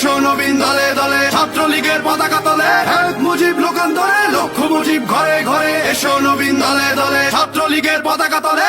উনিশশো নবীন দলে দলে ছাত্রলীগের পতাকা তলে এক মুজিব লোকান্তরে লক্ষ মুজিব ঘরে ঘরে। এসো নবীন দলে দলে ছাত্রলীগের পতাকা তলে